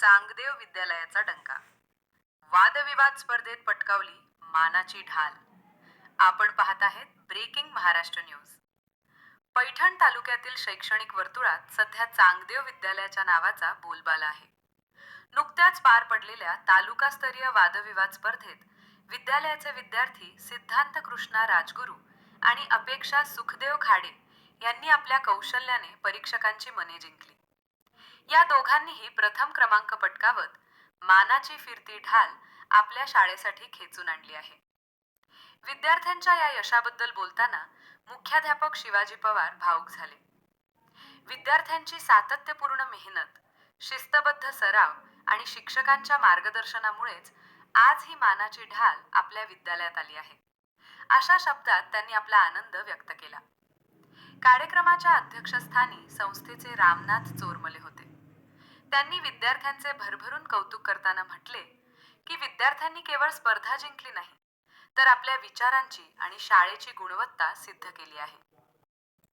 चांगदेव विद्यालयाचा डंका. वादविवाद स्पर्धेत पटकावली मानाची ढाल. आपण पाहत आहेत ब्रेकिंग महाराष्ट्र न्यूज पैठण तालुक्यातील शैक्षणिक वर्तुळात सध्या चांगदेव विद्यालयाच्या नावाचा बोलबाला आहे. नुकत्याच पार पडलेल्या तालुकास्तरीय वादविवाद स्पर्धेत विद्यालयाचे विद्यार्थी सिद्धांत कृष्णा राजगुरू आणि अपेक्षा सुखदेव खाडे यांनी आपल्या कौशल्याने परीक्षकांची मने जिंकली. या दोघांनीही प्रथम क्रमांक पटकावत मानाची फिरती ढाल आपल्या शाळेसाठी खेचून आणली आहे. विद्यार्थ्यांच्या या यशाबद्दल बोलताना मुख्याध्यापक शिवाजी पवार भावुक झाले. विद्यार्थ्यांची सातत्यपूर्ण मेहनत शिस्तबद्ध सराव आणि शिक्षकांच्या मार्गदर्शनामुळेच आज ही मानाची ढाल आपल्या विद्यालयात आली आहे. अशा शब्दात त्यांनी आपला आनंद व्यक्त केला. कार्यक्रमाच्या अध्यक्षस्थानी संस्थेचे रामनाथ चोरमले होते. त्यांनी विद्यार्थ्यांचे भरभरून कौतुक करताना म्हटले की विद्यार्थ्यांनी केवळ स्पर्धा जिंकली नाही तर आपल्या विचारांची आणि शाळेची गुणवत्ता सिद्ध केली आहे.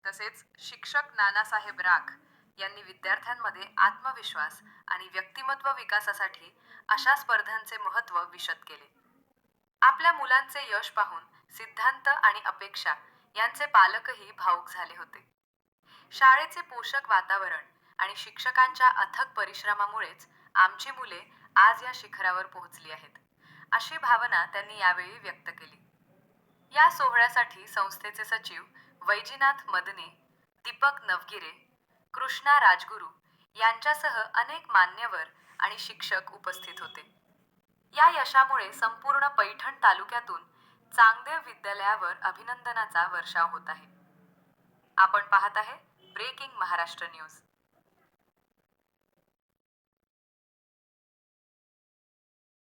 तसेच शिक्षक नानासाहेब राख यांनी विद्यार्थ्यांमध्ये आत्मविश्वास आणि व्यक्तिमत्व विकासासाठी अशा स्पर्धांचे महत्त्व विशद केले. आपल्या मुलांचे यश पाहून सिद्धांत आणि अपेक्षा यांचे पालकही भावुक झाले होते. शाळेचे पोषक वातावरण आणि शिक्षकांच्या अथक परिश्रमामुळेच आमची मुले आज या शिखरावर पोहोचली आहेत अशी भावना त्यांनी यावेळी व्यक्त केली. या सोहळ्यासाठी संस्थेचे सचिव वैजीनाथ मदने दीपक नवगिरे कृष्णा राजगुरू यांच्यासह अनेक मान्यवर आणि शिक्षक उपस्थित होते. या यशामुळे संपूर्ण पैठण तालुक्यातून चांगदेव विद्यालयावर अभिनंदनाचा वर्षाव होत आहे. आपण पाहत आहे ब्रेकिंग महाराष्ट्र न्यूज.